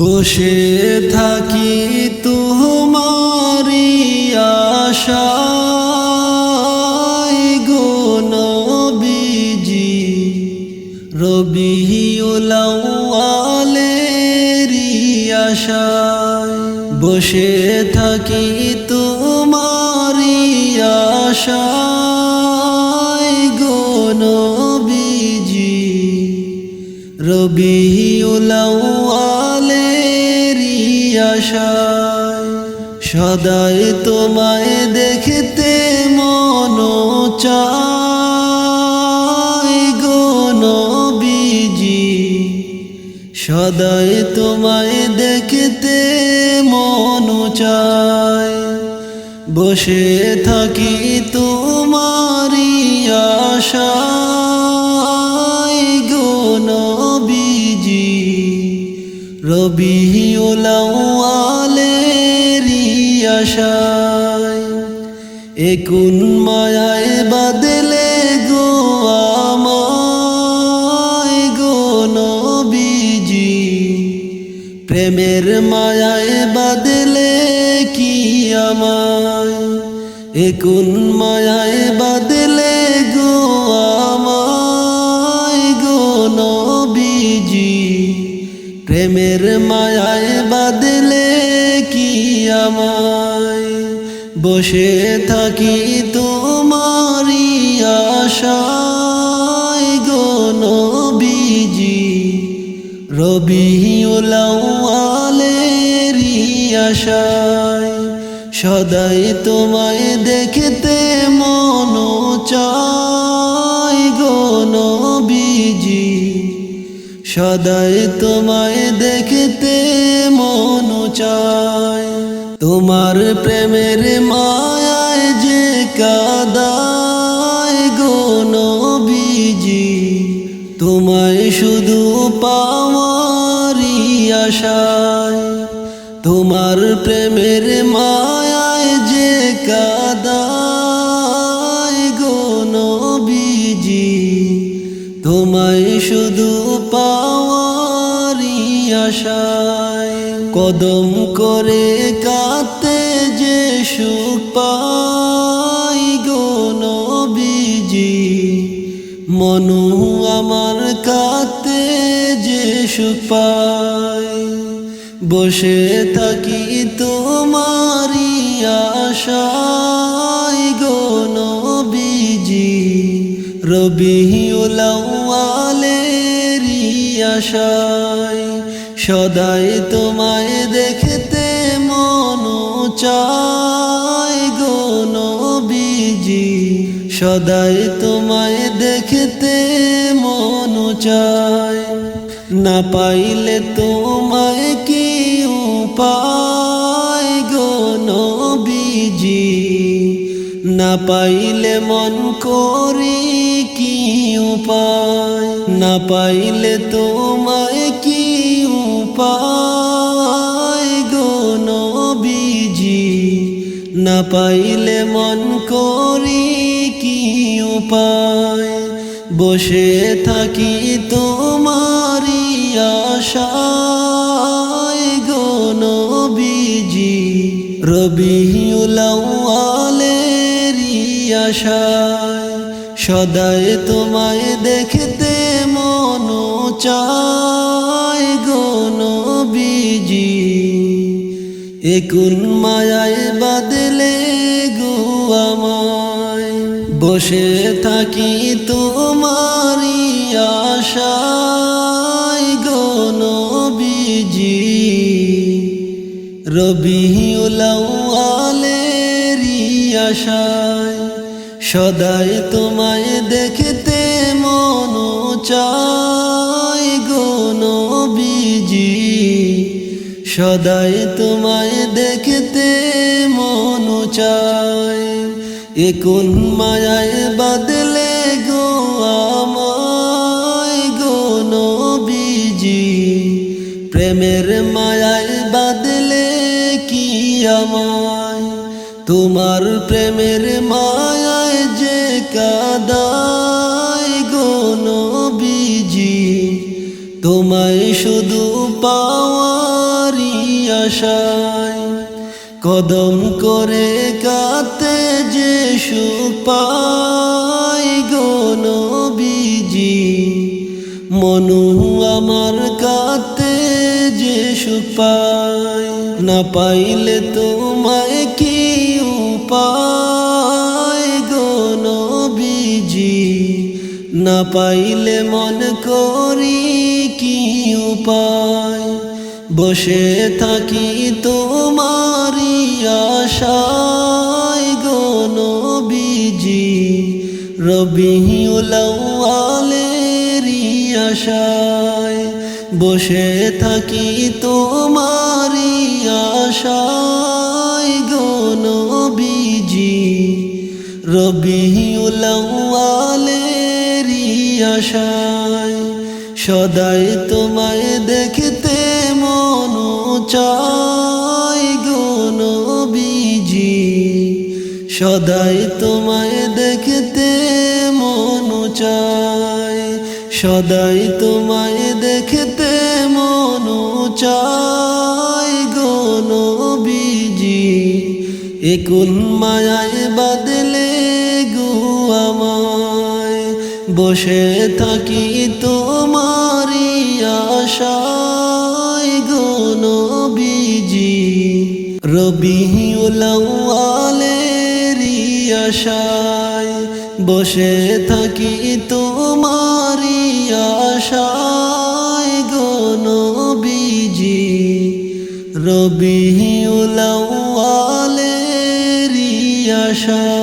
বসে থাকি তোমারি আশায় গো নবীজি। রবিউলাওয়ালেরি আশায় বসে থাকি তোমারি আশায় গো নবীজি। রবিউলাওয়ালেরি আশায় সদাই তোমায় দেখতে মন চায় গো নবীজি। সদাই তোমায় দেখতে মন চায় বসে থাকি তোমারি গো নবীজি। রবিউলাওয়ালেরি আশায় একুন মায়ায় বাদলে গো আমায় গো নবীজি। প্রেমের মায়ায় বাদলে কি আমায়? একুন মায়ায় বাদলে গো আমায় গো নবীজি। প্রেমের মায়ায় বাদলে কি আমায়? বসে থাকি তোমারি আশায় গো নবীজি। রবিউলাওয়ালেরি আশায়, সদাই তোমায় দেখতে মন চায় গো নবীজি। সদাই তোমায় দেখতে মন চায়। তোমার প্রেমের মায়ায় যে কাদায় গো নবীজি, তোমায় শুধু পাওয়ারি আশায়। তোমার প্রেমের মায়ায় যে কাদায় গো নবীজি, তোমায় শুধু পাওয়ারি আশায়। কদম করে কাতে যে সুখ পাই গো নবীজি। মনু আমার কাতে যে সুখ পায় বসে থাকি তোমারি আশায় গো নবীজি। রবিউলাওয়ালেরি আশায়। সদাই তোমায় চায় গো নবীজি, সদাই তোমায় দেখতে মন চায়। না পাইলে তোমায় কি উপায় গো নবীজি? না পাইলে মন করি কি উপায়? না পাইলে তোমায় কি উপায় না পাইলে মন করি কি উপায়? বসে থাকি তোমারি আশায় গো নবীজি রবিউলাওয়ালেরি আশায়। সদায় তোমায় দেখতে মন চায়। একুন মায়ায় বাদলে গো আমায়। বসে থাকি তোমারি আশায় গো নবীজি। রবিউলাওয়ালেরি আশায়, সদাই তোমায় দেখতে মন চায়। সদাই তোমায় দেখতে মন চায়। একুন মায়ায় বাদলে গো আমায় গো নবীজি? প্রেমের মায়ায় বাদলে কি আমায়? তোমার প্রেমের মায়ায় যে কাদায় তোমায় শুধু পাওয়া তোমারি আশায়। কদম করে কাতে যে সুখ পাই গো নবীজি। মনু আমার কাতে যে সুখ পায় না পাইলে তোমায় কি উপায় গো নবীজি? না পাইলে মন করি কি উপায়? বসে থাকি তোমারি আশায় গো নবীজি রবিউলালেরি আশায়। বসে থাকি তোমারি আশায় গো নবীজি রবিউলালেরি আশায়, সদাই তোমায় দেখতে মন চাই গো বিজি সদাই তোমায় দেখতে মন চাই, সদাই তোমায় দেখতে মন চাই গো বিজি একুন মায়ায় বাদলে বসে থাকি তোমারি আশায় গো নবীজি। রবিউলালেরি আশায় বসে থাকি তোমারি আশায় গো নবীজি। রবিউলালেরি আশায়